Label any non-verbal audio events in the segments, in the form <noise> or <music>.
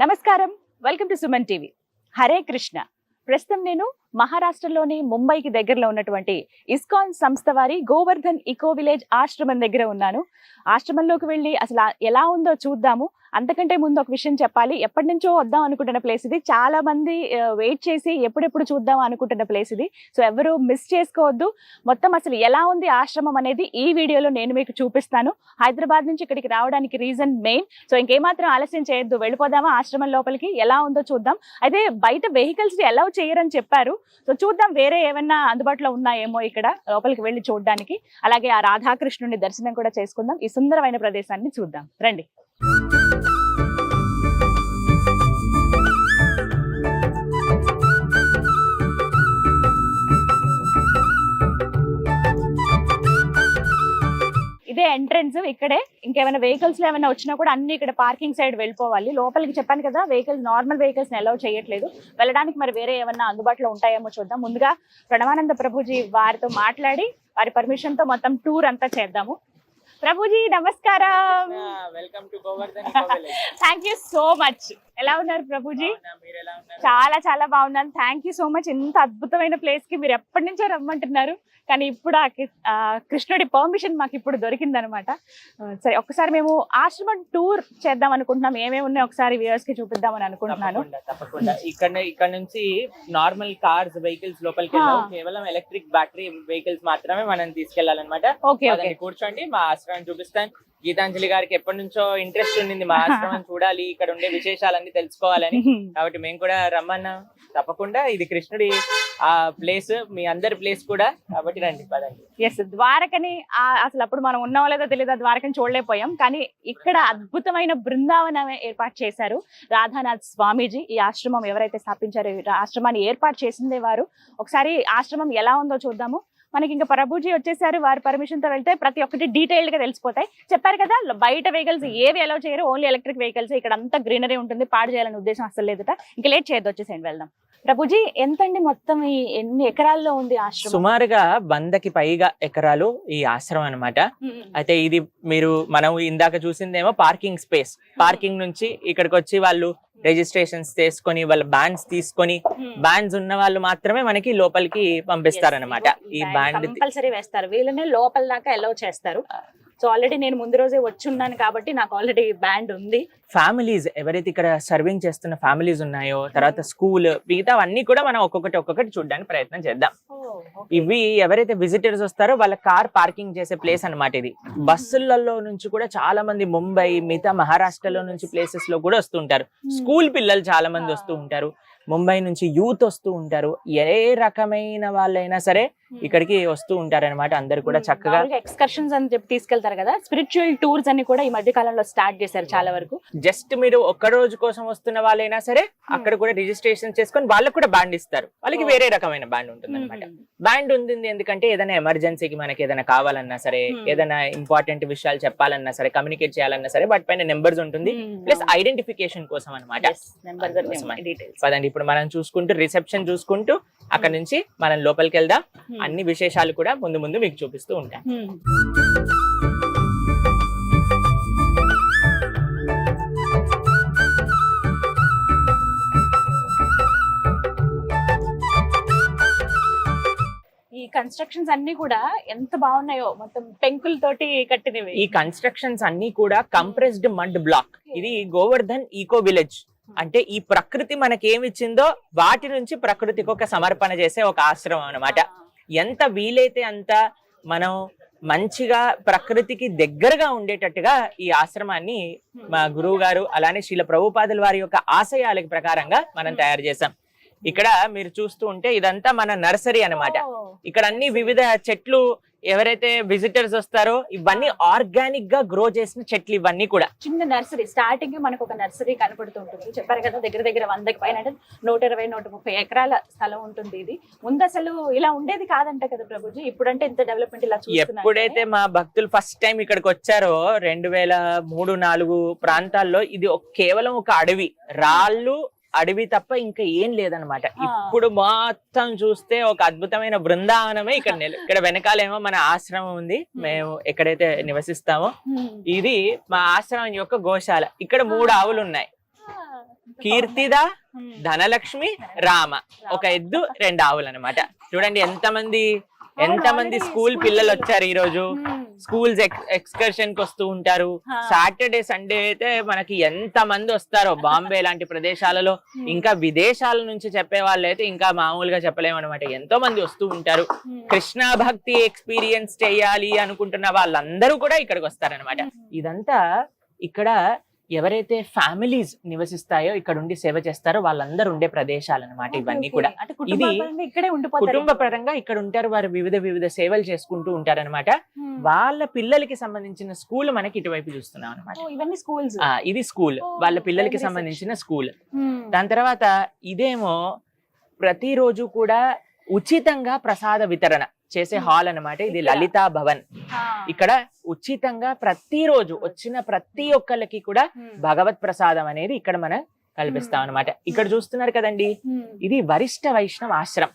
నమస్కారం. Welcome to Suman TV. Hare Krishna. ప్రస్తుతం నేను మహారాష్ట్రలోని ముంబైకి దగ్గరలో ఉన్నటువంటి ఇస్కాన్ సంస్థ వారి గోవర్ధన్ ఇకో విలేజ్ ఆశ్రమం దగ్గర ఉన్నాను. ఆశ్రమంలోకి వెళ్ళి అసలు ఎలా ఉందో చూద్దాము. అంతకంటే ముందు ఒక విషయం చెప్పాలి. ఎప్పటి నుంచో వద్దాం అనుకుంటున్న ప్లేస్ ఇది. చాలా మంది వెయిట్ చేసి ఎప్పుడెప్పుడు చూద్దాం అనుకుంటున్న ప్లేస్ ఇది. సో ఎవరు మిస్ చేసుకోవద్దు. మొత్తం అసలు ఎలా ఉంది ఆశ్రమం అనేది ఈ వీడియోలో నేను మీకు చూపిస్తాను. హైదరాబాద్ నుంచి ఇక్కడికి రావడానికి రీజన్ మెయిన్. సో ఇంకేమాత్రం ఆలస్యం చేయొద్దు. వెళ్ళిపోదామా ఆశ్రమం లోపలికి? ఎలా ఉందో చూద్దాం. అయితే బయట వెహికల్స్ని అలౌ చేయరని చెప్పారు. సో చూద్దాం వేరే ఏమన్నా అందుబాటులో ఉన్నాయేమో ఇక్కడ లోపలికి వెళ్ళి చూడడానికి. అలాగే ఆ రాధాకృష్ణుని దర్శనం కూడా చేసుకుందాం. ఈ సుందరమైన ప్రదేశాన్ని చూద్దాం. రండి. ఎంట్రన్స్ ఇక్కడే. ఇంకేమైనా వెహికల్స్లో ఏమైనా వచ్చినా కూడా అన్ని ఇక్కడ పార్కింగ్ సైడ్ వెళ్ళిపోవాలి. లోపలికి చెప్పాను కదా వెహికల్స్ నార్మల్ వెహికల్స్ అలౌ చేయట్లేదు. వెళ్ళడానికి మరి వేరే ఏమన్నా అందుబాటులో ఉంటాయేమో చూద్దాం. ముందుగా ప్రణవానంద ప్రభుజీ వారితో మాట్లాడి వారి పర్మిషన్తో మొత్తం టూర్ అంతా చేద్దాము. ప్రభుజీ నమస్కారం. Welcome to Govardhan thank you so much ఎలా ఉన్నారు ప్రభుజీ? చాలా చాలా బాగున్నాను. థ్యాంక్ యూ సో మచ్ ఇంత అద్భుతమైన ప్లేస్కి మీరు ఎప్పటి నుంచో రమ్మంటున్నారు. కానీ ఇప్పుడు ఆ కృష్ణుడి పర్మిషన్ మాకు ఇప్పుడు దొరికిందనమాట. సరే ఒకసారి మేము ఆశ్రమం టూర్ చేద్దాం అనుకుంటున్నాం. ఏమేమి ఉన్నాయో ఒకసారి వ్యూవర్స్కి చూపిద్దామని అనుకుంటున్నాను. తప్పకుండా తప్పకుండా. ఇక్కడ ఇక్కడ నుంచి నార్మల్ కార్స్ వెహికల్స్ లోపలికి. కేవలం ఎలక్ట్రిక్ బ్యాటరీ వెహికల్స్ మాత్రమే మనం తీసుకెళ్ళాలన్నమాట ఓకే ఓకే పదండి, కూర్చోండి మా ఆశ్రమం చూపిస్తాను. గీతాంజలి గారికి ఎప్పటి నుంచో ఇంట్రెస్ట్ ఉండింది. మా <laughs> ఆశ్రమం చూడాలి ఇక్కడ ఉండే విశేషాలన్నీ తెలుసుకోవాలని. <laughs> కాబట్టి మేము కూడా రమ్మన్నా. తప్పకుండా ఇది కృష్ణుడి ఆ ప్లేస్ మీ అందరి ప్లేస్ కూడా. కాబట్టి రండి పదండి. ఎస్ ద్వారకని అసలు అప్పుడు మనం ఉన్నామో లేదో తెలియదు ద్వారకని చూడలేకపోయాం. కానీ ఇక్కడ అద్భుతమైన బృందావనం ఏర్పాటు చేశారు రాధానాథ్ స్వామీజీ. ఈ ఆశ్రమం ఎవరైతే స్థాపించారో ఆశ్రమాన్ని ఏర్పాటు చేసిందే వారు. ఒకసారి ఆశ్రమం ఎలా ఉందో చూద్దాము. మనకి ఇంకా ప్రభుజీ వచ్చేసారు వారి పర్మిషన్తో వెళ్తే ప్రతి ఒక్కటి డీటెయిల్డ్గా తెలిసిపోతాయి. చెప్పారు కదా బయట వెహికల్స్ ఏవి అలౌ చేయరు ఓన్లీ ఎలక్ట్రిక్ వెహికల్స్ ఇక్కడ అంతా గ్రీనరీ ఉంటుంది పాడు చేయాలనే ఉద్దేశం అసలు లేదుట. ఇంకా లేట్ చేయొద్దు వచ్చేసేయండి వెళ్దాం. ప్రభుజీ ఎంతండి మొత్తం ఈ ఎన్ని ఎకరాల్లో ఉంది ఆశ్రమం? సుమారుగా వందకి పైగా ఎకరాలు ఈ ఆశ్రమం అన్నమాట. అయితే ఇది మీరు మనం ఇందాక చూసిందేమో పార్కింగ్ స్పేస్ పార్కింగ్ నుంచి ఇక్కడికి వచ్చి వాళ్ళు రిజిస్ట్రేషన్స్ చేసుకొని వాళ్ళ బ్యాండ్స్ తీసుకొని బ్యాండ్స్ ఉన్న వాళ్ళు మాత్రమే మనకి లోపలికి పంపిస్తారనమాట ఈ బ్యాండ్ కంపల్సరీ వేస్తారు. వీళ్ళనే లోపల దాకా అలౌ చేస్తారు. సో ఆల్రెడీ నేను ముందు రోజే వచ్చున్నాను కాబట్టి నాకు ఆల్రెడీ బ్యాండ్ ఉంది. ఫ్యామిలీస్ ఎవరైతే ఇక్కడ సర్వింగ్ చేస్తున్న ఫ్యామిలీస్ ఉన్నాయో తర్వాత స్కూల్ మిగతా అన్ని కూడా మనం ఒక్కొక్కటి ఒక్కొక్కటి చూడడానికి ప్రయత్నం చేద్దాం. ఇవి ఎవరైతే విజిటర్స్ వస్తారో వాళ్ళ కార్ పార్కింగ్ చేసే ప్లేస్ అన్నమాట ఇది. బస్సులలో నుంచి కూడా చాలా మంది ముంబై మిగతా మహారాష్ట్రలో నుంచి ప్లేసెస్లో కూడా వస్తుంటారు స్కూల్ పిల్లలు చాలా మంది వస్తూ ఉంటారు. ముంబై నుంచి యూత్ వస్తూ ఉంటారు. ఏ రకమైన వాళ్ళైనా సరే ఇక్కడికి వస్తూ ఉంటారు అనమాట అందరు కూడా చక్కగా. ఎక్స్కర్షన్స్ అని చెప్పి తీసుకెళ్తారు కదా? స్పిరిచువల్ టూర్స్ అని కూడా ఈ మధ్య కాలంలో స్టార్ట్ చేశారు చాలా వరకు. జస్ట్ మీరు ఒక్క రోజు కోసం వస్తున్న వాళ్ళైనా సరే అక్కడ కూడా రిజిస్ట్రేషన్ చేసుకొని వాళ్ళకి కూడా బ్యాండ్ ఇస్తారు. వాళ్ళకి వేరే రకమైన బ్యాండ్ ఉంటుంది అనమాట బ్యాండ్ ఉంది ఎందుకంటే ఏదైనా ఎమర్జెన్సీకి మనకి ఏదైనా కావాలన్నా సరే Hmm. ఏదైనా ఇంపార్టెంట్ విషయాలు చెప్పాలన్నా సరే కమ్యూనికేట్ చేయాలన్నా సరే వాటి పైన నెంబర్స్ ఉంటుంది. ప్లస్ ఐడెంటిఫికేషన్ కోసం అనమాట పదండి ఇప్పుడు మనం చూసుకుంటూ రిసెప్షన్ చూసుకుంటూ అక్కడ నుంచి మనం లోపలికి వెళ్దాం. అన్ని విశేషాలు కూడా ముందు ముందు మీకు చూపిస్తూ ఉంటాం ఈ కన్స్ట్రక్షన్స్ అన్ని కూడా ఎంత బాగున్నాయో మొత్తం పెంకులతోటి కట్టినవి. ఈ కన్స్ట్రక్షన్స్ అన్ని కూడా కంప్రెస్డ్ మడ్ బ్లాక్ ఇది గోవర్ధన్ ఈకో విలేజ్ అంటే ఈ ప్రకృతి మనకేమిచ్చిందో వాటి నుంచి ప్రకృతికి ఒక సమర్పణ చేసే ఒక ఆశ్రమం అన్నమాట. ఎంత వీలైతే అంత మనం మంచిగా ప్రకృతికి దగ్గరగా ఉండేటట్టుగా ఈ ఆశ్రమాన్ని మా గురువు గారు అలానే శీల ప్రభుపాదుల వారి యొక్క ఆశయాలకి ప్రకారంగా మనం తయారు చేసాం ఇక్కడ మీరు చూస్తూ ఉంటే ఇదంతా మన నర్సరీ అన్నమాట. ఇక్కడ అన్ని వివిధ చెట్లు ఎవరైతే విజిటర్స్ వస్తారో ఇవన్నీ ఆర్గానిక్గా గ్రో చేసిన చెట్లు ఇవన్నీ కూడా. చిన్న నర్సరీ స్టార్టింగ్ మనకు ఒక నర్సరీ కనపడుతుంటుంది. చెప్పారు కదా దగ్గర దగ్గర వందకి పైన అంటే నూట ఇరవై నూట ముప్పై ఎకరాల స్థలం ఉంటుంది ఇది. ముందు అసలు ఇలా ఉండేది కాదంట కదా ప్రభుజీ? ఇప్పుడంటే ఇంత డెవలప్మెంట్ ఇలా ఎప్పుడైతే మా భక్తులు ఫస్ట్ టైం ఇక్కడికి వచ్చారో రెండు వేల మూడు నాలుగు ప్రాంతాల్లో ఇది కేవలం ఒక అడవి. రాళ్ళు అడవి తప్ప ఇంకా ఏం లేదనమాట. ఇప్పుడు మొత్తం చూస్తే ఒక అద్భుతమైన బృందావనమే ఇక్కడ నిల- ఇక్కడ వెనకాలేమో మన ఆశ్రమం ఉంది. మేము. ఎక్కడైతే నివసిస్తామో ఇది మా ఆశ్రమం యొక్క గోశాల. ఇక్కడ మూడు ఆవులు ఉన్నాయి కీర్తిద ధనలక్ష్మి రామ. ఒక ఎద్దు రెండు ఆవులు అనమాట చూడండి ఎంతమంది ఎంతమంది స్కూల్ పిల్లలు వచ్చారు ఈ రోజు స్కూల్స్ ఎక్స్కర్షన్కి వస్తూ ఉంటారు. సాటర్డే సండే అయితే మనకి ఎంత మంది వస్తారో. బాంబే లాంటి ప్రదేశాలలో ఇంకా విదేశాల నుంచి చెప్పే వాళ్ళు అయితే ఇంకా మామూలుగా చెప్పలేము అనమాట ఎంతో మంది వస్తూ ఉంటారు. కృష్ణ భక్తి ఎక్స్పీరియన్స్ చేయాలి అనుకుంటున్న వాళ్ళందరూ కూడా ఇక్కడికి వస్తారనమాట ఇదంతా ఇక్కడ ఎవరైతే ఫ్యామిలీస్ నివసిస్తాయో ఇక్కడ ఉండి సేవ చేస్తారో వాళ్ళందరూ ఉండే ప్రదేశాలు అనమాట ఇవన్నీ కూడా. ఉండిపోతారు కుటుంబ పరంగా ఇక్కడ ఉంటారు వారు వివిధ వివిధ సేవలు చేసుకుంటూ ఉంటారన్నమాట. Hmm. వాళ్ళ పిల్లలకి సంబంధించిన స్కూల్ మనకి ఇటువైపు చూస్తున్నాం అనమాట ఇవన్నీ స్కూల్స్. ఇది స్కూల్. వాళ్ళ పిల్లలకి సంబంధించిన స్కూల్. దాని తర్వాత ఇదేమో ప్రతిరోజు కూడా ఉచితంగా ప్రసాద వితరణ. చేసే. హాల్ అన్నమాట. ఇది? లలితా భవన్. ఇక్కడ ఉచితంగా ప్రతిరోజు వచ్చిన ప్రతి ఒక్కళ్ళకి కూడా భగవత్ ప్రసాదం అనేది ఇక్కడ మనం కల్పిస్తాం అనమాట ఇక్కడ చూస్తున్నారు కదండి? ఇది వరిష్ట వైష్ణవ ఆశ్రమం.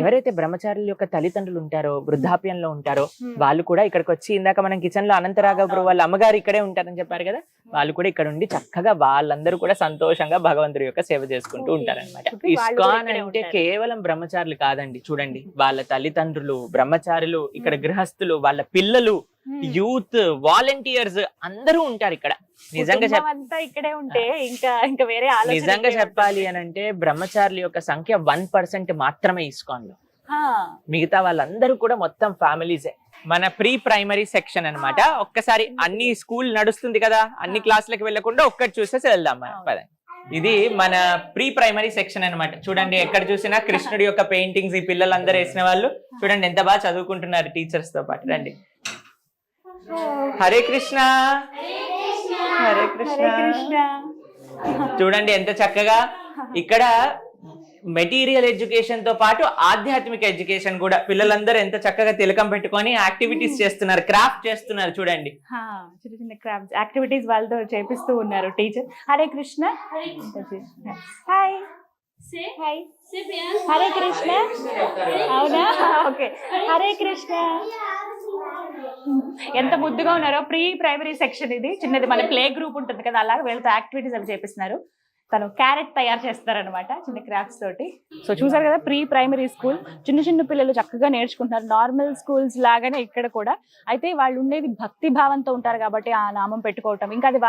ఎవరైతే బ్రహ్మచారుల యొక్క తల్లిదండ్రులు ఉంటారో వృద్ధాప్యంలో ఉంటారో వాళ్ళు కూడా ఇక్కడికి వచ్చి ఇందాక మనం కిచెన్లో అనంతరాఘపురం వాళ్ళ అమ్మగారు ఇక్కడే ఉంటారని చెప్పారు కదా వాళ్ళు కూడా ఇక్కడ ఉండి చక్కగా వాళ్ళందరూ కూడా సంతోషంగా భగవంతుడి యొక్క సేవ చేసుకుంటూ కూడా ఇస్కాన్ అంటే. కేవలం బ్రహ్మచారులు కాదండి చూడండి వాళ్ళ తల్లిదండ్రులు బ్రహ్మచారులు ఇక్కడ గృహస్థులు వాళ్ళ పిల్లలు యూత్ వాలంటీర్స్ అందరూ ఉంటారు ఇక్కడ. నిజంగా ఇక్కడే ఉంటే ఇంకా ఇంకా వేరే నిజంగా చెప్పాలి? అని అంటే బ్రహ్మచారుల యొక్క సంఖ్య వన్ పర్సెంట్ మాత్రమే ఇస్కాన్లో మిగతా వాళ్ళందరూ కూడా మొత్తం ఫ్యామిలీసే. మన ప్రీ ప్రైమరీ సెక్షన్ అన్నమాట. ఒక్కసారి అన్ని స్కూల్ నడుస్తుంది కదా అన్ని క్లాసులకు వెళ్ళకుండా ఒక్కటి చూసేసి వెళ్దాం మనం. పదండి. ఇది మన ప్రీ ప్రైమరీ సెక్షన్ అన్నమాట. చూడండి ఎక్కడ చూసినా కృష్ణుడి యొక్క పెయింటింగ్స్ ఈ పిల్లలందరూ వేసిన వాళ్ళు. చూడండి ఎంత బాగా చదువుకుంటున్నారు టీచర్స్తో పాటు. రండి. హరే కృష్ణ. హరే కృష్ణ. హరే కృష్ణ. చూడండి ఎంత చక్కగా. ఇక్కడ మెటీరియల్ ఎడ్యుకేషన్తో పాటు ఆధ్యాత్మిక ఎడ్యుకేషన్ కూడా పిల్లలందరూ ఎంత చక్కగా తిలకం పెట్టుకొని యాక్టివిటీస్ చేస్తున్నారు క్రాఫ్ట్ చేస్తున్నారు చూడండి. చిన్న చిన్న క్రాఫ్ట్స్ యాక్టివిటీస్ వాళ్ళతో చేపిస్తూ ఉన్నారు టీచర్. హరే కృష్ణ. హాయ్ హరే కృష్ణ. అవునా? ఓకే. హరే కృష్ణ. ఎంత ముద్దుగా ఉన్నారో ప్రీ ప్రైమరీ సెక్షన్ ఇది. చిన్నది మన ప్లే గ్రూప్ ఉంటుంది కదా అలాగే వీళ్ళతో యాక్టివిటీస్ అవి చేపిస్తున్నారు. తను క్యారెట్ తయారు చేస్తారనమాట చిన్న క్రాఫ్ట్స్ తోటి. సో చూసారు కదా ప్రీ ప్రైమరీ స్కూల్. చిన్న చిన్న పిల్లలు చక్కగా నేర్చుకుంటున్నారు. నార్మల్ స్కూల్స్ లాగానే ఇక్కడ కూడా. అయితే వాళ్ళు ఉండేది భక్తి భావంతో ఉంటారు కాబట్టి ఆ నామం పెట్టుకోవటం. ఇంకా అది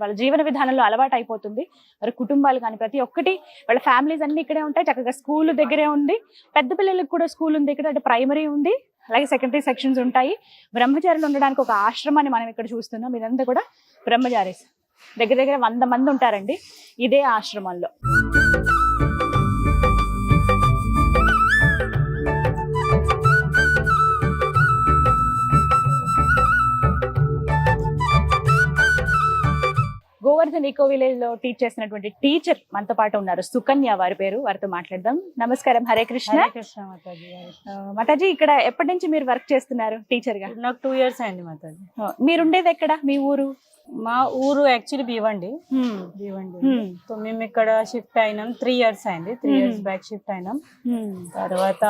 వాళ్ళ జీవన విధానంలో అలవాటు అయిపోతుంది. మరి కుటుంబాలు కానీ ప్రతి ఒక్కటి వాళ్ళ ఫ్యామిలీస్ అన్ని ఇక్కడే ఉంటాయి. చక్కగా స్కూల్ దగ్గరే ఉంది. పెద్ద పిల్లలకు కూడా స్కూల్ ఉంది. ఇక్కడ అంటే ప్రైమరీ ఉంది. అలాగే సెకండరీ సెక్షన్స్ ఉంటాయి. బ్రహ్మచారులు ఉండడానికి ఒక ఆశ్రమాన్ని మనం ఇక్కడ చూస్తున్నాం. ఇదంతా కూడా బ్రహ్మచారీస్ దగ్గర దగ్గర వంద మంది ఉంటారండి. ఇదే ఆశ్రమంలో. గోవర్ధన్ ఈకో విలేజ్లో టీచ్ చేసినటువంటి టీచర్ మనతో పాటు ఉన్నారు. సుకన్య వారి పేరు. వారితో మాట్లాడదాం. నమస్కారం. హరే కృష్ణ. కృష్ణ మాతాజీ. ఇక్కడ ఎప్పటి నుంచి మీరు వర్క్ చేస్తున్నారు టీచర్గా? నాకు టూ ఇయర్స్ అయింది మాతాజీ. ఆ, మీరుండేది ఎక్కడ? మీ ఊరు? మా ఊరు యాక్చువల్లీ భీవండి భీవండి. సో మేము ఇక్కడ షిఫ్ట్ అయినాం. త్రీ ఇయర్స్ అయింది. త్రీ. ఇయర్స్ బ్యాక్ షిఫ్ట్ అయినాం. తర్వాత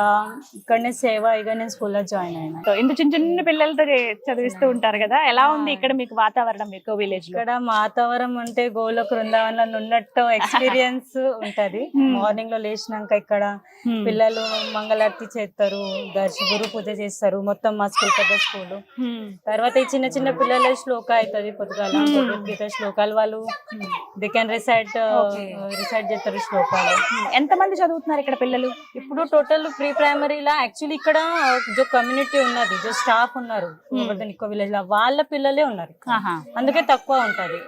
ఇక్కడనే సేవ ఇక నేను స్కూల్లో జాయిన్ అయినా. ఇంత చిన్న చిన్న పిల్లలతో చదివిస్తూ ఉంటారు కదా? ఎలా ఉంది ఇక్కడ మీకు వాతావరణం ఈకో విలేజ్ ఇక్కడ వాతావరణం అంటే గోలోక బృందావనంలో ఉన్నట్టు ఎక్స్పీరియన్స్ ఉంటది. మార్నింగ్లో లేచినాక ఇక్కడ పిల్లలు మంగళారతి చేస్తారు దర్శ గురు పూజ చేస్తారు. మొత్తం మా స్కూల్ పెద్ద స్కూల్. తర్వాత ఈ చిన్న చిన్న పిల్లల శ్లోక అవుతుంది పొద్దుగాల భగవద్గీత శ్లోకాలు వాళ్ళు దే కెన్ రిసైట్. రిసైట్ చేస్తారు శ్లోకాలు. ఎంత మంది చదువుతున్నారు ఇక్కడ పిల్లలు? ఇప్పుడు టోటల్ ప్రీ ప్రైమరీలా యాక్చువల్లీ ఇక్కడ జో కమ్యూనిటీ ఉన్నది. జో స్టాఫ్ ఉన్నారు. ఇంకో విలేజ్లో. వాళ్ళ పిల్లలే ఉన్నారు అందుకే తక్కువ ఉంటది.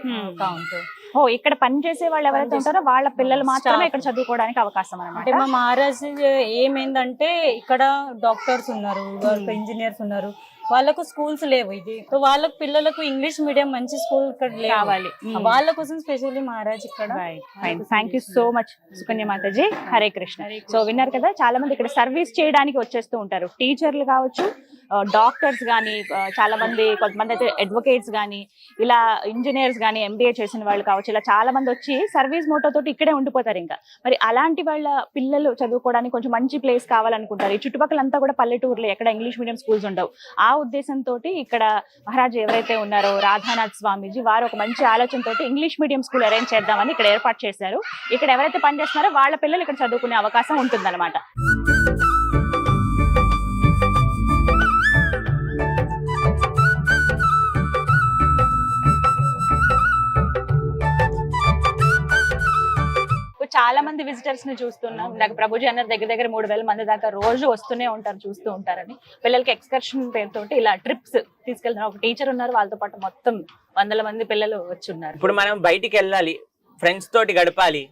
కౌంట్ ఓ ఇక్కడ పని చేసే వాళ్ళు ఎవరైతే ఉంటారో వాళ్ళ పిల్లలు మాత్రమే. ఇక్కడ చదువుకోవడానికి అవకాశం అనమాట మా మహారాజ్ ఏమైందంటే ఇక్కడ డాక్టర్స్ ఉన్నారు ఇంజనీర్స్ ఉన్నారు. వాళ్ళకు స్కూల్స్ లేవు ఇది. సో వాళ్ళకు పిల్లలకు ఇంగ్లీష్ మీడియం మంచి స్కూల్ ఇక్కడ కావాలి. వాళ్ళ కోసం స్పెషల్లీ మహారాజ్ ఇక్కడ thank you so much Sukanya Mataji. Hare Krishna so విన్నారు కదా చాలా మంది ఇక్కడ సర్వీస్ చేయడానికి వచ్చేస్తూ ఉంటారు. టీచర్లు కావచ్చు డాక్టర్స్ కానీ చాలా మంది కొంతమంది అయితే అడ్వకేట్స్ కానీ ఇలా ఇంజనీర్స్ కానీ ఎంబీఏ చేసిన వాళ్ళు కావచ్చు ఇలా చాలా మంది వచ్చి సర్వీస్ మోటో తోటి ఇక్కడే ఉండిపోతారు ఇంకా. మరి అలాంటి వాళ్ళ పిల్లలు చదువుకోవడానికి కొంచెం మంచి ప్లేస్ కావాలనుకుంటారు. ఈ చుట్టుపక్కల అంతా కూడా పల్లెటూరులో ఎక్కడ ఇంగ్లీష్ మీడియం స్కూల్స్ ఉండవు. ఆ ఉద్దేశంతో ఇక్కడ మహారాజ్ ఎవరైతే ఉన్నారో రాధానాథ్ స్వామీజీ వారు ఒక మంచి ఆలోచనతో ఇంగ్లీష్ మీడియం స్కూల్ అరేంజ్ చేద్దామని ఇక్కడ ఏర్పాటు చేశారు. ఇక్కడ ఎవరైతే పనిచేస్తున్నారో వాళ్ళ పిల్లలు ఇక్కడ చదువుకునే అవకాశం ఉంటుందన్నమాట. చాలా మంది విజిటర్స్ని చూస్తున్నాం. నాకు ప్రభుజీ అన్నారు దగ్గర దగ్గర మూడు వేల మంది దాకా రోజు వస్తూనే ఉంటారు చూస్తూ ఉంటారని. పిల్లలకి ఎక్స్కర్షన్ పేరుతో ఇలా ట్రిప్స్ తీసుకెళ్తున్నారు ఒక టీచర్ ఉన్నారు. వాళ్ళతో పాటు మొత్తం వందల మంది పిల్లలు వచ్చి ఉన్నారు. ఇప్పుడు మనం బయటికి వెళ్ళాలి ఫ్రెండ్స్ తోటి గడపాలి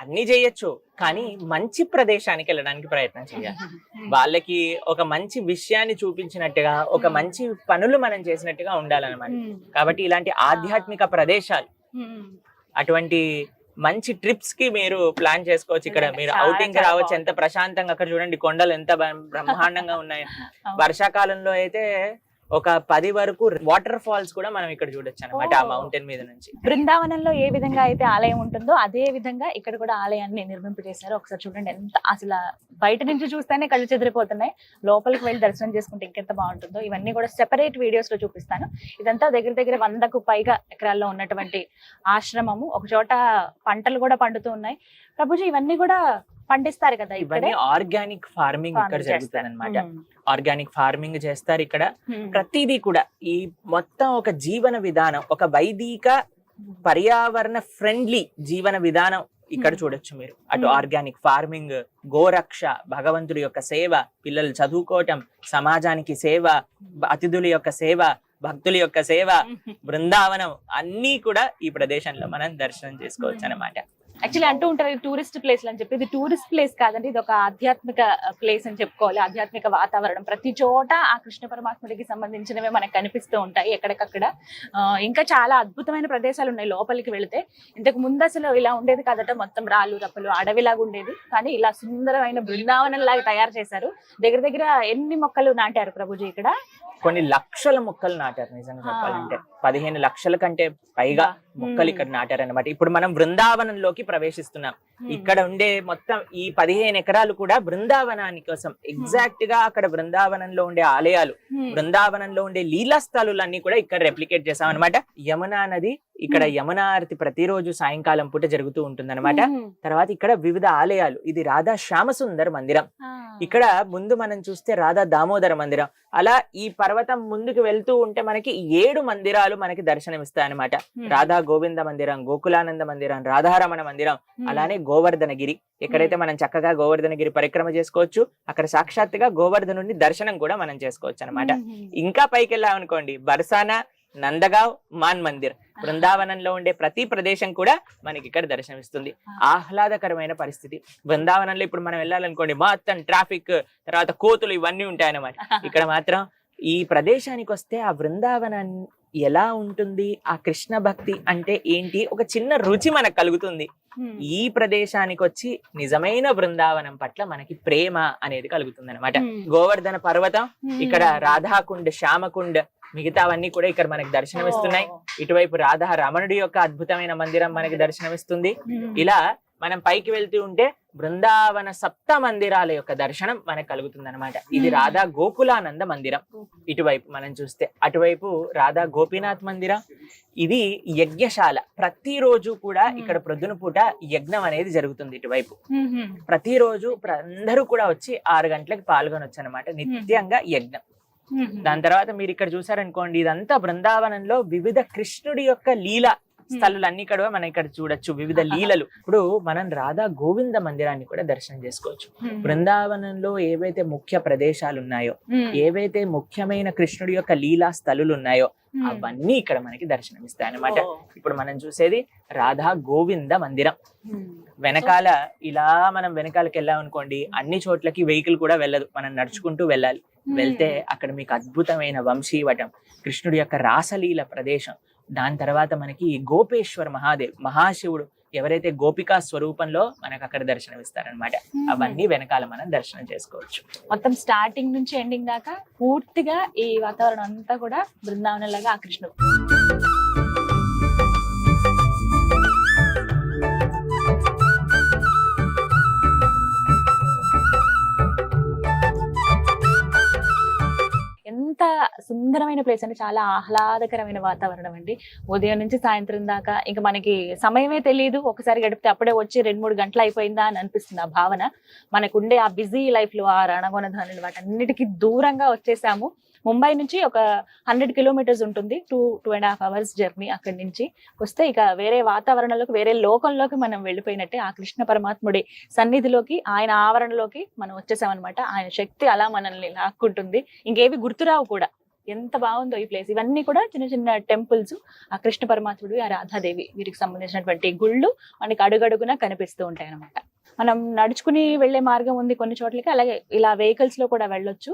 అన్ని చేయొచ్చు కానీ మంచి ప్రదేశానికి వెళ్ళడానికి ప్రయత్నం చేయాలి. <laughs> వాళ్ళకి ఒక మంచి విషయాన్ని చూపించినట్టుగా ఒక మంచి పనులు మనం చేసినట్టుగా ఉండాలన్నమాట. కాబట్టి ఇలాంటి ఆధ్యాత్మిక ప్రదేశాలు అటువంటి మంచి ట్రిప్స్కి మీరు ప్లాన్ చేసుకోవచ్చు ఇక్కడ మీరు అవుటింగ్ రావచ్చు ఎంత. ప్రశాంతంగా అక్కడ చూడండి కొండలు ఎంత బ్రహ్మాండంగా ఉన్నాయో. <laughs> వర్షాకాలంలో అయితే ఒక పది వరకు వాటర్ ఫాల్స్ కూడా మనం ఇక్కడ చూడొచ్చు అనమాట ఆ. మౌంటైన్ మీద నుంచి బృందావనంలో ఏ విధంగా అయితే ఆలయం ఉంటుందో అదే విధంగా ఇక్కడ కూడా ఆలయాన్ని నిర్మింపు చేశారు ఒకసారి చూడండి ఎంత అసలు బయట నుంచి చూస్తేనే కళ్ళు చెదిరిపోతున్నాయి. లోపలికి వెళ్ళి దర్శనం చేసుకుంటే ఇంకెంత బాగుంటుందో ఇవన్నీ కూడా సెపరేట్ వీడియోస్లో చూపిస్తాను. ఇదంతా దగ్గర దగ్గర వందకు పైగా ఎకరాల్లో ఉన్నటువంటి ఆశ్రమము. ఒక చోట పంటలు కూడా పండుతూ ఉన్నాయి. ప్రభుజీ ఇవన్నీ కూడా పండిస్తారు కదా ఇవన్నీ ఆర్గానిక్ ఫార్మింగ్ ఇక్కడ. జరుగుతుంది అనమాట. ఆర్గానిక్ ఫార్మింగ్ చేస్తారు ఇక్కడ. ఉమ్. ప్రతిదీ కూడా ఈ మొత్తం ఒక జీవన విధానం ఒక వైదిక పర్యావరణ ఫ్రెండ్లీ జీవన విధానం ఇక్కడ Hmm. చూడొచ్చు మీరు అటు Hmm. ఆర్గానిక్ ఫార్మింగ్ గోరక్ష భగవంతుడి యొక్క సేవ పిల్లలు చదువుకోవటం సమాజానికి సేవ అతిథుల యొక్క సేవ భక్తుల యొక్క సేవ బృందావనం అన్నీ కూడా ఈ ప్రదేశంలో మనం దర్శనం చేసుకోవచ్చు Hmm. అనమాట యాక్చువల్లీ అంటూ ఉంటారు టూరిస్ట్ ప్లేస్ అని చెప్పి. ఇది టూరిస్ట్ ప్లేస్ కాదండి ఇది ఒక ఆధ్యాత్మిక ప్లేస్ అని చెప్పుకోవాలి. ఆధ్యాత్మిక వాతావరణం. ప్రతి చోట ఆ కృష్ణ పరమాత్ముడికి సంబంధించినవే మనకు కనిపిస్తూ ఉంటాయి ఎక్కడికక్కడ ఇంకా చాలా అద్భుతమైన ప్రదేశాలు ఉన్నాయి లోపలికి వెళితే. ఇంతకు ముందు అసలు ఇలా ఉండేది కాదట మొత్తం రాళ్ళు రప్పలు అడవిలాగా ఉండేది. కానీ ఇలా సుందరమైన బృందావనం లాగా తయారు చేశారు. దగ్గర దగ్గర ఎన్ని మొక్కలు నాటారు ప్రభుజీ ఇక్కడ? కొన్ని లక్షల మొక్కలు నాటారు నిజంగా చెప్పాలంటే. పదిహేను లక్షల కంటే పైగా మొక్కలు ఇక్కడ నాటారు అనమాట ఇప్పుడు మనం బృందావనంలోకి ప్రవేశిస్తున్నాం. ఇక్కడ ఉండే మొత్తం ఈ పదిహేను ఎకరాలు కూడా బృందావనాని కోసం. ఎగ్జాక్ట్గా అక్కడ బృందావనంలో ఉండే ఆలయాలు బృందావనంలో ఉండే లీలా స్థలులన్నీ కూడా ఇక్కడ రెప్లికేట్ చేసాం అనమాట యమునా నది ఇక్కడ. యమునా ఆరతి ప్రతిరోజు సాయంకాలం పూట జరుగుతూ ఉంటుంది తర్వాత ఇక్కడ వివిధ ఆలయాలు. ఇది రాధా శ్యామసుందర్ మందిరం ఇక్కడ ముందు మనం చూస్తే రాధా దామోదర మందిరం. అలా ఈ పర్వతం ముందుకు వెళ్తూ ఉంటే మనకి ఏడు మందిరాలు మనకి దర్శనమిస్తాయి అనమాట రాధా గోవింద మందిరం గోకులానంద మందిరం రాధారమణ మందిరం అలానే గోవర్ధనగిరి. ఎక్కడైతే మనం చక్కగా గోవర్ధనగిరి పరిక్రమ చేసుకోవచ్చు అక్కడ సాక్షాత్తుగా గోవర్ధనుడిని దర్శనం కూడా మనం చేసుకోవచ్చు అనమాట ఇంకా పైకి వెళ్ళామనుకోండి బర్సానా నందగావ్ మాన్ మందిర్. బృందావనంలో ఉండే ప్రతి ప్రదేశం కూడా మనకి ఇక్కడ దర్శనమిస్తుంది ఆహ్లాదకరమైన పరిస్థితి. బృందావనంలో ఇప్పుడు మనం వెళ్ళాలనుకోండి మొత్తం ట్రాఫిక్ తర్వాత కోతులు ఇవన్నీ ఉంటాయన్నమాట. <laughs> ఇక్కడ మాత్రం ఈ ప్రదేశానికి వస్తే ఆ బృందావనం ఎలా ఉంటుంది ఆ కృష్ణ భక్తి అంటే ఏంటి ఒక చిన్న రుచి మనకు కలుగుతుంది. ఈ ప్రదేశానికి వచ్చి నిజమైన బృందావనం పట్ల మనకి ప్రేమ అనేది కలుగుతుంది అనమాట గోవర్ధన పర్వతం ఇక్కడ రాధాకుండ్ శ్యామకుండ్ మిగతావన్నీ కూడా ఇక్కడ మనకి దర్శనమిస్తున్నాయి. ఇటువైపు రాధా రమణుడి యొక్క అద్భుతమైన మందిరం మనకి దర్శనమిస్తుంది. ఇలా మనం పైకి వెళ్తూ ఉంటే బృందావన సప్త మందిరాల యొక్క దర్శనం మనకు కలుగుతుంది అనమాట ఇది. రాధా గోకులానంద మందిరం. ఇటువైపు మనం చూస్తే అటువైపు రాధా గోపీనాథ్ మందిరం. ఇది యజ్ఞశాల. ప్రతిరోజు కూడా. ఇక్కడ ప్రొద్దున పూట యజ్ఞం అనేది జరుగుతుంది ఇటువైపు. ప్రతిరోజు ప్ర- అందరూ కూడా వచ్చి ఆరు గంటలకు పాల్గొనొచ్చు అనమాట నిత్యంగా యజ్ఞం. దాని తర్వాత మీరు ఇక్కడ చూసారనుకోండి ఇదంతా బృందావనంలో వివిధ కృష్ణుడి యొక్క లీల. స్థలాలన్నీ కూడా మనం ఇక్కడ చూడొచ్చు వివిధ <laughs> లీలలు. ఇప్పుడు మనం రాధా గోవింద మందిరాన్ని కూడా దర్శనం చేసుకోవచ్చు. బృందావనంలో ఏవైతే ముఖ్య ప్రదేశాలు ఉన్నాయో ఏవైతే ముఖ్యమైన కృష్ణుడి యొక్క లీలా స్థలులు ఉన్నాయో అవన్నీ ఇక్కడ మనకి దర్శనమిస్తాయి అన్నమాట ఇప్పుడు మనం చూసేది రాధా గోవింద మందిరం. వెనకాల ఇలా మనం వెనకాలకి వెళ్ళామనుకోండి అన్ని చోట్లకి వెహికల్ కూడా వెళ్ళదు. మనం నడుచుకుంటూ వెళ్ళాలి. వెళ్తే అక్కడ మీకు అద్భుతమైన వంశీవటం కృష్ణుడి యొక్క రాసలీల ప్రదేశం దాని తర్వాత మనకి గోపేశ్వర్ మహాదేవ్ మహాశివుడు ఎవరైతే గోపికా స్వరూపంలో మనకు అక్కడ దర్శనం ఇస్తారనమాట అవన్నీ వెనకాల మనం దర్శనం చేసుకోవచ్చు. మొత్తం స్టార్టింగ్ నుంచి ఎండింగ్ దాకా పూర్తిగా ఈ వాతావరణం అంతా కూడా బృందావనం లాగా ఆకృష్ణ అంత సుందరమైన ప్లేస్ అంటే చాలా ఆహ్లాదకరమైన వాతావరణం అండి. ఉదయం నుంచి సాయంత్రం దాకా ఇంకా మనకి సమయమే తెలియదు ఒకసారి గడిపితే అప్పుడే వచ్చి రెండు మూడు గంటలు అయిపోయిందా అని అనిపిస్తుంది ఆ భావన. మనకుండే ఆ బిజీ లైఫ్లో ఆ రణగొనధానులు వాటన్నిటికీ దూరంగా వచ్చేసాము. ముంబై నుంచి ఒక హండ్రెడ్ కిలోమీటర్స్ ఉంటుంది. Two two and half hours journey అక్కడి నుంచి. వస్తే ఇక వేరే వాతావరణంలోకి వేరే లోకంలోకి మనం వెళ్ళిపోయినట్టే ఆ కృష్ణ పరమాత్ముడి సన్నిధిలోకి ఆయన ఆవరణలోకి మనం వచ్చేసామన్నమాట. ఆయన శక్తి అలా మనల్ని లాక్కుంటుంది. ఇంకేవి గుర్తురావు కూడా. ఎంత బాగుందో ఈ ప్లేస్ ఇవన్నీ కూడా చిన్న చిన్న టెంపుల్స్ ఆ కృష్ణ పరమాత్ముడు ఆ రాధాదేవి వీరికి సంబంధించినటువంటి గుళ్ళు మనకి అడుగడుగునా కనిపిస్తూ ఉంటాయి అన్నమాట మనం నడుచుకుని వెళ్ళే మార్గం ఉంది కొన్ని చోట్లకి. అలాగే ఇలా వెహికల్స్లో కూడా వెళ్ళొచ్చు.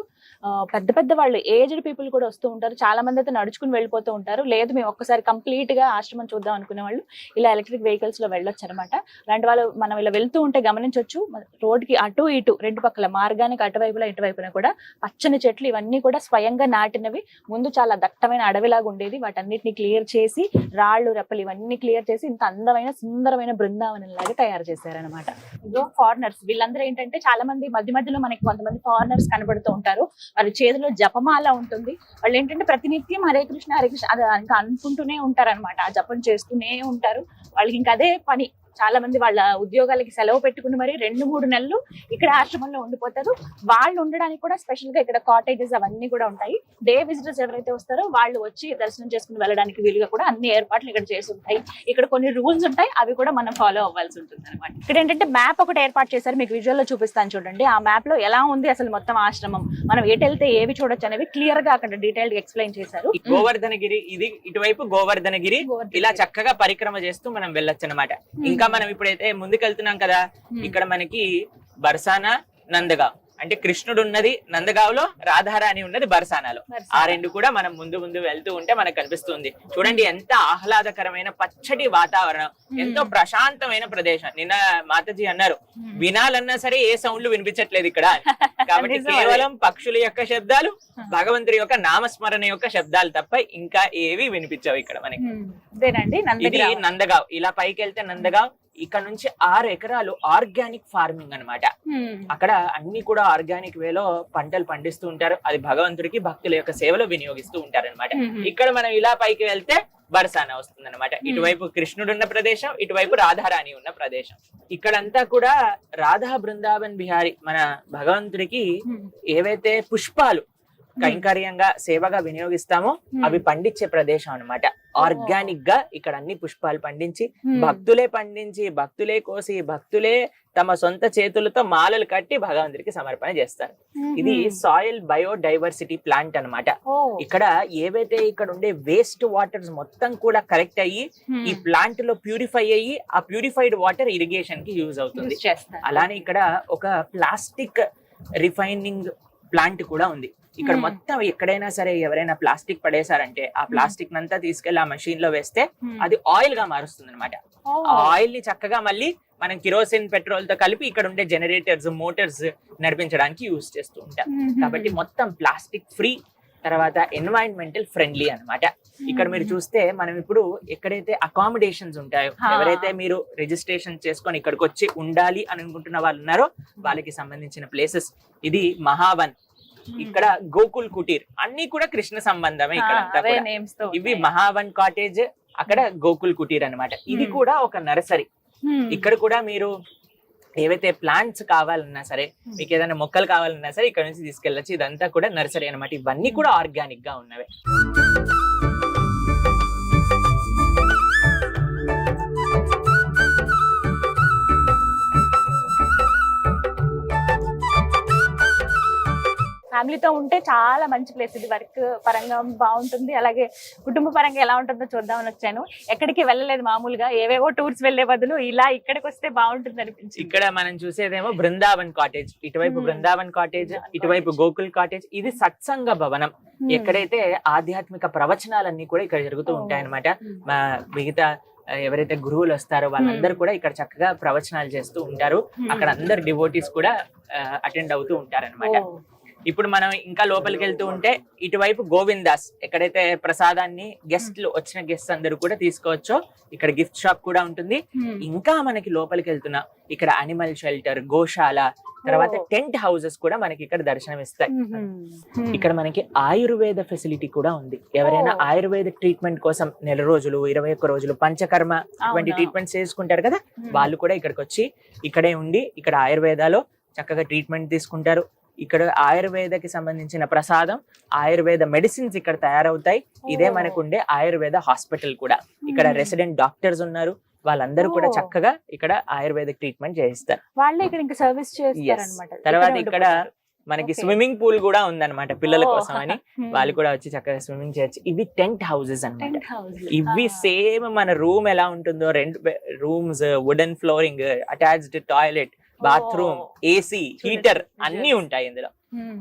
పెద్ద పెద్ద వాళ్ళు ఏజ్డ్ పీపుల్ కూడా వస్తూ ఉంటారు. చాలా మంది అయితే నడుచుకుని వెళ్ళిపోతూ ఉంటారు. లేదు మేము ఒక్కసారి కంప్లీట్గా ఆశ్రమం చూద్దాం అనుకునే వాళ్ళు ఇలా ఎలక్ట్రిక్ వెహికల్స్లో వెళ్ళొచ్చు అనమాట అలాంటి వాళ్ళు మనం ఇలా వెళ్తూ ఉంటే గమనించవచ్చు రోడ్కి అటు ఇటు రెండు పక్కల మార్గానికి అటువైపులా ఇటువైపున కూడా పచ్చని చెట్లు ఇవన్నీ కూడా స్వయంగా నాటినవి. ముందు చాలా దట్టమైన అడవిలాగా ఉండేది. వాటన్నిటిని క్లియర్ చేసి రాళ్ళు రెప్పలు ఇవన్నీ క్లియర్ చేసి ఇంత అందమైన సుందరమైన బృందావనం లాగా తయారు చేశారనమాట ఇదో ఫారినర్స్ వీళ్ళందరూ ఏంటంటే చాలా మంది మధ్య మధ్యలో మనకి కొంతమంది ఫారినర్స్ కనబడుతూ ఉంటారు. వాళ్ళ చేతిలో జపమాల ఉంటుంది. వాళ్ళు ఏంటంటే ప్రతినిత్యం హరే కృష్ణ హరే కృష్ణ అది ఇంకా అనుకుంటూనే ఉంటారు అనమాట ఆ జపం చేస్తూనే ఉంటారు. వాళ్ళకి ఇంకా అదే పని. చాలా మంది వాళ్ళ ఉద్యోగాలకి సెలవు పెట్టుకుని మరి రెండు మూడు నెలలు ఇక్కడ ఆశ్రమంలో ఉండిపోతారు. వాళ్ళు ఉండడానికి కూడా స్పెషల్గా ఇక్కడ కాటేజెస్ అవన్నీ కూడా ఉంటాయి. డే విజిటర్స్ ఎవరైతే వస్తారో వాళ్ళు వచ్చి దర్శనం చేసుకుని వెళ్ళడానికి వీలుగా కూడా అన్ని ఏర్పాట్లు ఇక్కడ చేసి ఉంటాయి. ఇక్కడ కొన్ని రూల్స్ ఉంటాయి అవి కూడా మనం ఫాలో అవ్వాల్సి ఉంటుంది అనమాట ఇక్కడ ఏంటంటే మ్యాప్ ఒకటి ఏర్పాటు చేశారు మీకు విజువల్లో చూపిస్తాను చూడండి. ఆ మ్యాప్లో ఎలా ఉంది అసలు మొత్తం ఆశ్రమం? మనం ఎటు వెళ్తే ఏవి చూడొచ్చు అనేవి క్లియర్గా అక్కడ డీటెయిల్గా ఎక్స్ప్లెయిన్ చేశారు. గోవర్ధనగిరి ఇది ఇటువైపు గోవర్ధనగిరి ఇలా చక్కగా పరిక్రమ చేస్తూ మనం వెళ్ళొచ్చు అనమాట ఇంకా మనం ఇప్పుడైతే ముందుకెళ్తున్నాం కదా. ఇక్కడ మనకి బర్సానా నందగావ్. అంటే కృష్ణుడు ఉన్నది నందగావ్లో రాధారాణి ఉన్నది బర్సానాలో ఆ రెండు కూడా మనం ముందు ముందు వెళ్తూ ఉంటే మనకు కనిపిస్తుంది. చూడండి ఎంత ఆహ్లాదకరమైన పచ్చటి వాతావరణం. ఎంతో ప్రశాంతమైన ప్రదేశం. నిన్న మాతాజీ అన్నారు వినాలన్నా సరే ఏ సౌండ్లు వినిపించట్లేదు ఇక్కడ. <laughs> కాబట్టి. కేవలం పక్షుల యొక్క శబ్దాలు భగవంతుడి యొక్క నామస్మరణ యొక్క శబ్దాలు తప్ప ఇంకా ఏవి వినిపించవు ఇక్కడ మనకి. ఇది నందగావ్. ఇలా పైకి వెళ్తే నందగావ్ ఇక్కడ నుంచి ఆరు ఎకరాలు ఆర్గానిక్ ఫార్మింగ్ అన్నమాట. అక్కడ అన్ని కూడా ఆర్గానిక్ వేలో పంటలు పండిస్తూ ఉంటారు. అది భగవంతుడికి భక్తుల యొక్క సేవలో వినియోగిస్తూ ఉంటారు అనమాట ఇక్కడ మనం ఇలా పైకి వెళ్తే బరసాన వస్తుంది అనమాట ఇటువైపు కృష్ణుడు ఉన్న ప్రదేశం ఇటువైపు రాధారాణి ఉన్న ప్రదేశం. ఇక్కడంతా కూడా రాధా బృందావన్ బిహారీ మన భగవంతుడికి ఏవైతే పుష్పాలు కైంకర్యంగా సేవగా వినియోగిస్తామో అవి పండించే ప్రదేశం అన్నమాట. ఆర్గానిక్గా ఇక్కడ అన్ని పుష్పాలు పండించి భక్తులే పండించి భక్తులే కోసి భక్తులే తమ సొంత చేతులతో మాలలు కట్టి భగవంతుడికి సమర్పణ చేస్తారు. ఇది సాయిల్ బయోడైవర్సిటీ ప్లాంట్ అన్నమాట. ఇక్కడ ఏవైతే ఇక్కడ ఉండే వేస్ట్ వాటర్స్ మొత్తం కూడా కరెక్ట్ అయ్యి ఈ ప్లాంట్లో ప్యూరిఫై అయ్యి ఆ ప్యూరిఫైడ్ వాటర్ ఇరిగేషన్కి యూజ్ అవుతుంది అలానే ఇక్కడ ఒక ప్లాస్టిక్ రిఫైనింగ్ ప్లాంట్ కూడా ఉంది. ఇక్కడ Hmm. మొత్తం ఎక్కడైనా సరే ఎవరైనా ప్లాస్టిక్ పడేశారంటే ఆ ప్లాస్టిక్ నంతా తీసుకెళ్ళి ఆ మషిన్లో వేస్తే అది ఆయిల్గా మారుస్తుంది అనమాట ఆ ఆయిల్ని చక్కగా మళ్ళీ మనం కిరోసిన్ పెట్రోల్తో కలిపి ఇక్కడ ఉండే జనరేటర్స్ మోటార్స్ నడిపించడానికి యూజ్ చేస్తూ ఉంటాం. కాబట్టి మొత్తం ప్లాస్టిక్ ఫ్రీ తర్వాత ఎన్వైరన్మెంటల్ ఫ్రెండ్లీ అన్నమాట. ఇక్కడ మీరు చూస్తే మనం ఇప్పుడు ఎక్కడైతే అకామిడేషన్స్ ఉంటాయో. ఎవరైతే మీరు రిజిస్ట్రేషన్ చేసుకొని ఇక్కడికి వచ్చి ఉండాలి అని అనుకుంటున్న వాళ్ళు ఉన్నారో వాళ్ళకి సంబంధించిన ప్లేసెస్ ఇది మహావన్. ఇక్కడ గోకుల్ కుటీర్. అన్ని కూడా కృష్ణ సంబంధమే ఇక్కడ ఇవి మహావన్ కాటేజ్ అక్కడ గోకుల్ కుటీర్ అన్నమాట. ఇది Hmm. కూడా ఒక నర్సరీ. Hmm. ఇక్కడ కూడా మీరు ఏవైతే ప్లాంట్స్ కావాలన్నా సరే మీకు ఏదైనా మొక్కలు కావాలన్నా సరే ఇక్కడ నుంచి తీసుకెళ్ళచ్చు. ఇదంతా కూడా నర్సరీ అన్నమాట. ఇవన్నీ కూడా ఆర్గానిక్గా ఉన్నవే. ఫ్యామిలీతో ఉంటే చాలా మంచి ప్లేస్ ఇది. వర్క్ పరంగా బాగుంటుంది. అలాగే కుటుంబ పరంగా ఎలా ఉంటుందో చూద్దామని వచ్చాను. ఎక్కడికి వెళ్ళలేదు మామూలుగా. ఏవేవో టూర్స్ వెళ్ళే బదులు ఇలా ఇక్కడికి వస్తే బాగుంటుంది అనిపించింది. ఇక్కడ మనం చూసేదేమో బృందావన్ కాటేజ్. ఇటువైపు. బృందావన్ కాటేజ్ ఇటువైపు గోకుల్ కాటేజ్. ఇది సత్సంగ భవనం. ఎక్కడైతే ఆధ్యాత్మిక ప్రవచనాలన్నీ కూడా ఇక్కడ జరుగుతూ. ఉంటాయి అనమాట Hmm. మా మిగతా ఎవరైతే గురువులు వస్తారో వాళ్ళందరూ కూడా ఇక్కడ చక్కగా ప్రవచనాలు చేస్తూ ఉంటారు. అక్కడ అందరు డివోటీస్ కూడా అటెండ్ అవుతూ ఉంటారన్నమాట. ఓ. ఇప్పుడు మనం ఇంకా లోపలికి వెళ్తూ ఉంటే ఇటువైపు గోవిందాస్ ఎక్కడైతే ప్రసాదాన్ని గెస్ట్లు వచ్చిన గెస్ట్ అందరూ కూడా తీసుకోవచ్చో ఇక్కడ గిఫ్ట్ షాప్ కూడా ఉంటుంది హ్మ్. ఇంకా మనకి లోపలికి వెళ్తున్నాం ఇక్కడ అనిమల్ షెల్టర్ గోశాల తర్వాత. టెంట్ హౌసెస్ కూడా మనకి ఇక్కడ దర్శనం ఇస్తాయి హ్మ్. హ్మ్. ఇక్కడ మనకి ఆయుర్వేద ఫెసిలిటీ కూడా ఉంది ఎవరైనా ఓ. ఆయుర్వేద ట్రీట్మెంట్ కోసం నెల రోజులు ఇరవై ఒక్క రోజులు పంచకర్మ ఇటువంటి అవునా? ట్రీట్మెంట్స్ చేసుకుంటారు కదా. వాళ్ళు కూడా ఇక్కడికి వచ్చి ఇక్కడే ఉండి ఇక్కడ ఆయుర్వేదాలో చక్కగా ట్రీట్మెంట్ తీసుకుంటారు ఇక్కడ ఆయుర్వేదకి సంబంధించిన ప్రసాదం ఆయుర్వేద మెడిసిన్స్ ఇక్కడ తయారవుతాయి ఇదే ఓ. మనకు ఉండే ఆయుర్వేద హాస్పిటల్ కూడా ఇక్కడ. రెసిడెంట్ డాక్టర్స్ ఉన్నారు వాళ్ళందరూ కూడా. చక్కగా ఇక్కడ ఆయుర్వేదిక్ ట్రీట్మెంట్ చేయిస్తారు వాళ్ళే ఇక్కడ ఇంకా సర్వీస్ చేస్తారన్నమాట తర్వాత ఇక్కడే. మనకి. స్విమ్మింగ్ పూల్ కూడా ఉందన్నమాట పిల్లల. కోసం అని. <laughs> వాళ్ళు కూడా వచ్చి చక్కగా స్విమ్మింగ్ చేయొచ్చు ఇవి టెంట్ హౌసెస్ house. ఇవి. సేమ్ మన రూమ్ ఎలా ఉంటుందో రెండు rooms wooden flooring attached toilet bathroom. AC heater. అన్ని ఉంటాయి ఇందులో.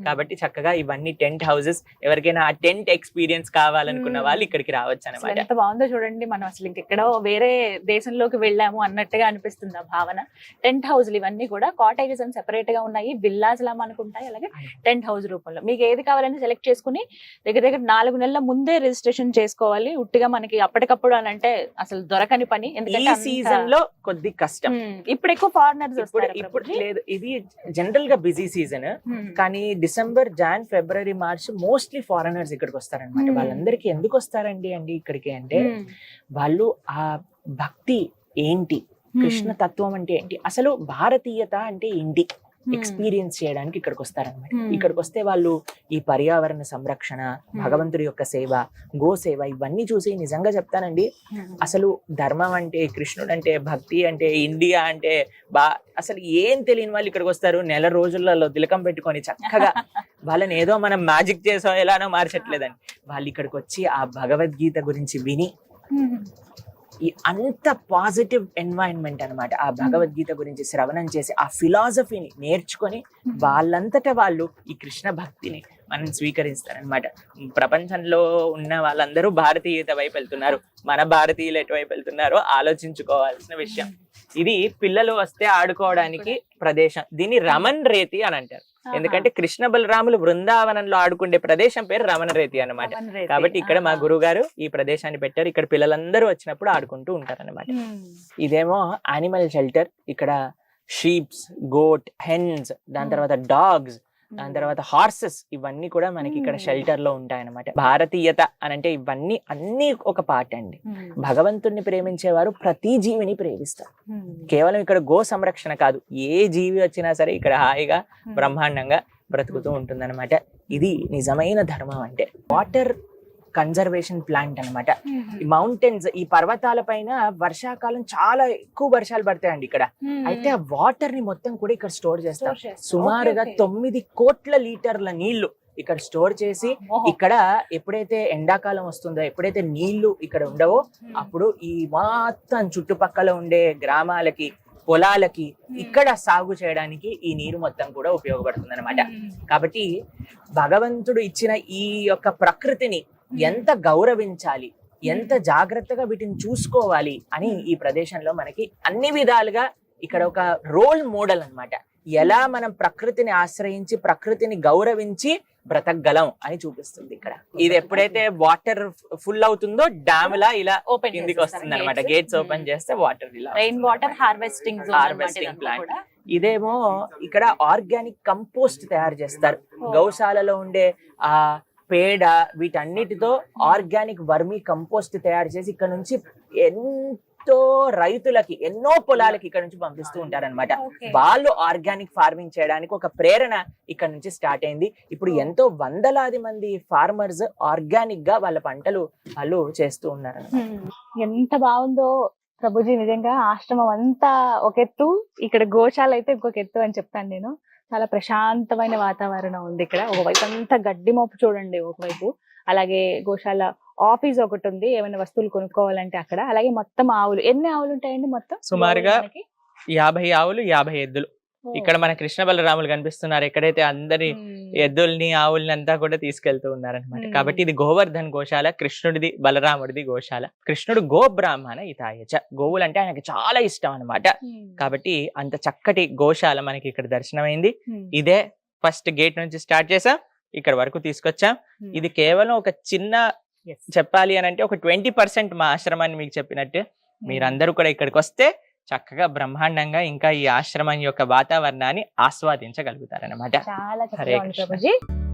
కాబట్టి చక్కగా ఇవన్నీ టెంట్ హౌసెస్ ఎవరికైనా ఆ టెంట్ ఎక్స్పీరియన్స్ కావాలనుకున్న. వాళ్ళు ఇక్కడికి రావచ్చు అనమాట ఎంత బాగుందో చూడండి మనం అసలు ఇంకెక్కడో వేరే దేశంలోకి వెళ్ళాము అన్నట్టుగా అనిపిస్తుంది ఆ భావన. టెంట్ హౌస్లు ఇవన్నీ కూడా కాటేజెస్ అని సెపరేట్గా ఉన్నాయి విల్లాస్ లా మనకు ఉంటాయి అలాగే టెంట్ హౌస్ రూపంలో. మీకు ఏది కావాలని సెలెక్ట్ చేసుకుని దగ్గర దగ్గర నాలుగు నెలల ముందే రిజిస్ట్రేషన్ చేసుకోవాలి. ఉట్టిగా మనకి అప్పటికప్పుడు అని అంటే అసలు దొరకని పని ఎందుకంటే సీజన్లో కొద్ది కష్టం. ఇప్పుడు ఎక్కువ ఫారినర్స్ ఇప్పుడు లేదు ఇది జనరల్గా బిజీ సీజన్ కానీ December Jan February March mostly foreigners ఇక్కడికి వస్తారనమాట Hmm. వాళ్ళందరికీ ఎందుకు వస్తారండి అండి ఇక్కడికి అంటే వాళ్ళు ఆ భక్తి ఏంటి? కృష్ణ తత్వం అంటే ఏంటి? అసలు భారతీయత అంటే ఏంటి? ఎక్స్పీరియన్స్ చేయడానికి ఇక్కడికి వస్తారనమాట. ఇక్కడికి వస్తే వాళ్ళు ఈ పర్యావరణ సంరక్షణ భగవంతుడి యొక్క సేవ గో సేవ ఇవన్నీ చూసి నిజంగా చెప్తానండి. అసలు ధర్మం అంటే కృష్ణుడు అంటే భక్తి అంటే ఇండియా అంటే బా అసలు ఏం తెలియని వాళ్ళు ఇక్కడికి వస్తారు నెల రోజులలో తిలకం పెట్టుకొని చక్కగా <laughs> వాళ్ళని ఏదో మనం మ్యాజిక్ చేసో ఎలానో మార్చట్లేదండి. వాళ్ళు ఇక్కడికి వచ్చి ఆ భగవద్గీత గురించి విని ఈ అంత పాజిటివ్ ఎన్వైరన్మెంట్ అన్నమాట. ఆ భగవద్గీత గురించి శ్రవణం చేసి ఆ ఫిలాసఫీని నేర్చుకొని వాళ్ళంతట వాళ్ళు ఈ కృష్ణ భక్తిని మనం స్వీకరిస్తారనమాట ప్రపంచంలో ఉన్న వాళ్ళందరూ భారతీయత వైపు వెళ్తున్నారు. మన భారతీయులు ఎటువైపు వెళ్తున్నారో ఆలోచించుకోవాల్సిన విషయం. ఇది పిల్లలు వస్తే ఆడుకోవడానికి. ప్రదేశం. దీన్ని రమణ్ రేతి అని అంటారు. ఎందుకంటే కృష్ణ బలరాములు బృందావనంలో ఆడుకునే ప్రదేశం పేరు రమణ రేతి అన్నమాట కాబట్టి ఇక్కడ మా గురువు గారు ఈ ప్రదేశాన్ని పెట్టారు. ఇక్కడ పిల్లలందరూ వచ్చినప్పుడు ఆడుకుంటూ ఉంటారు అనమాట ఇదేమో యానిమల్ షెల్టర్ ఇక్కడ షీప్స్ గోట్ హెన్స్ దాని తర్వాత డాగ్స్ దాని తర్వాత హార్సెస్ ఇవన్నీ కూడా మనకి ఇక్కడ. షెల్టర్లో ఉంటాయి అనమాట భారతీయత అని అంటే ఇవన్నీ అన్ని ఒక పార్ట్ అండి. భగవంతుణ్ణి ప్రేమించేవారు ప్రతి జీవిని ప్రేమిస్తారు. కేవలం ఇక్కడ గో సంరక్షణ కాదు ఏ జీవి వచ్చినా సరే ఇక్కడ హాయిగా బ్రహ్మాండంగా బ్రతుకుతూ ఉంటుందన్నమాట. ఇది నిజమైన ధర్మం అంటే. వాటర్ కన్జర్వేషన్ ప్లాంట్ అన్నమాట. ఈ మౌంటైన్స్ ఈ పర్వతాల పైన వర్షాకాలం చాలా ఎక్కువ వర్షాలు పడతాయండి ఇక్కడ. అయితే ఆ వాటర్ని మొత్తం కూడా ఇక్కడ స్టోర్ చేస్తారు సుమారుగా తొమ్మిది కోట్ల లీటర్ల నీళ్ళు ఇక్కడ స్టోర్ చేసి ఇక్కడ ఎప్పుడైతే ఎండాకాలం వస్తుందో ఎప్పుడైతే నీళ్ళు ఇక్కడ ఉండవో అప్పుడు ఈ మొత్తం చుట్టుపక్కల ఉండే గ్రామాలకి పొలాలకి ఇక్కడ సాగు చేయడానికి ఈ నీరు మొత్తం కూడా ఉపయోగపడుతుంది అనమాట కాబట్టి భగవంతుడు ఇచ్చిన ఈ యొక్క ప్రకృతిని ఎంత గౌరవించాలి ఎంత జాగ్రత్తగా వీటిని చూసుకోవాలి అని ఈ ప్రదేశంలో మనకి అన్ని విధాలుగా ఇక్కడ ఒక రోల్ మోడల్ అన్నమాట. ఎలా మనం ప్రకృతిని ఆశ్రయించి ప్రకృతిని గౌరవించి బ్రతకగలం అని చూపిస్తుంది ఇక్కడ. ఇది ఎప్పుడైతే వాటర్ ఫుల్ అవుతుందో డ్యామ్ లా ఇలా ఓపెన్ కిందికి వస్తుంది అనమాట గేట్స్ ఓపెన్ చేస్తే వాటర్ ఇలా rain water harvesting Harvesting plant. ఇదేమో ఇక్కడ ఆర్గానిక్ కంపోస్ట్ తయారు చేస్తారు. గౌశాలలో ఉండే ఆ పేడ వీటన్నిటితో ఆర్గానిక్ వర్మీ కంపోస్ట్ తయారు చేసి ఇక్కడ నుంచి ఎంతో రైతులకి ఎన్నో పొలాలకి ఇక్కడ నుంచి పంపిస్తూ ఉంటారన్నమాట. వాళ్ళు ఆర్గానిక్ ఫార్మింగ్ చేయడానికి ఒక ప్రేరణ ఇక్కడ నుంచి స్టార్ట్ అయింది. ఇప్పుడు ఎంతో వందలాది మంది ఫార్మర్స్ ఆర్గానిక్గా వాళ్ళ పంటలు వాళ్ళు చేస్తూ ఉన్నారు ఎంత బాగుందో ప్రభుజీ నిజంగా ఆశ్రమం అంతా ఒక ఎత్తు ఇక్కడ గోశాల అయితే ఇంకొక ఎత్తు అని చెప్తాను నేను. చాలా ప్రశాంతమైన వాతావరణం ఉంది ఇక్కడ. ఒకవైపు అంతా గడ్డి మోపు చూడండి ఒకవైపు. అలాగే గోశాల ఆఫీస్ ఒకటి ఉంది. ఏమైనా వస్తువులు కొనుక్కోవాలంటే అక్కడ. అలాగే మొత్తం ఆవులు. ఎన్ని ఆవులు ఉంటాయండి మొత్తం? సుమారుగా? యాభై ఆవులు యాభై ఎద్దులు. ఇక్కడ మన కృష్ణ బలరాములు కనిపిస్తున్నారు. ఎక్కడైతే అందరి ఎద్దుల్ని ఆవుల్ని అంతా కూడా తీసుకెళ్తూ ఉన్నారనమాట. కాబట్టి ఇది గోవర్ధన్ గోశాల కృష్ణుడిది బలరాముడిది గోశాల. కృష్ణుడు గో బ్రాహ్మణ ఇతాయచ. గోవులు అంటే ఆయనకి చాలా ఇష్టం అన్నమాట. కాబట్టి అంత చక్కటి గోశాల మనకి ఇక్కడ దర్శనమైంది. ఇదే ఫస్ట్ గేట్ నుంచి స్టార్ట్ చేసాం. ఇక్కడ వరకు తీసుకొచ్చాం. ఇది కేవలం ఒక చిన్న చెప్పాలి అని అంటే ఒక ట్వంటీ పర్సెంట్ మా ఆశ్రమాన్ని మీకు చెప్పినట్టు. మీరందరూ కూడా ఇక్కడికి వస్తే చక్కగా బ్రహ్మాండంగా ఇంకా ఈ ఆశ్రమం యొక్క వాతావరణాన్ని ఆస్వాదించగలుగుతారన్నమాట. చాలా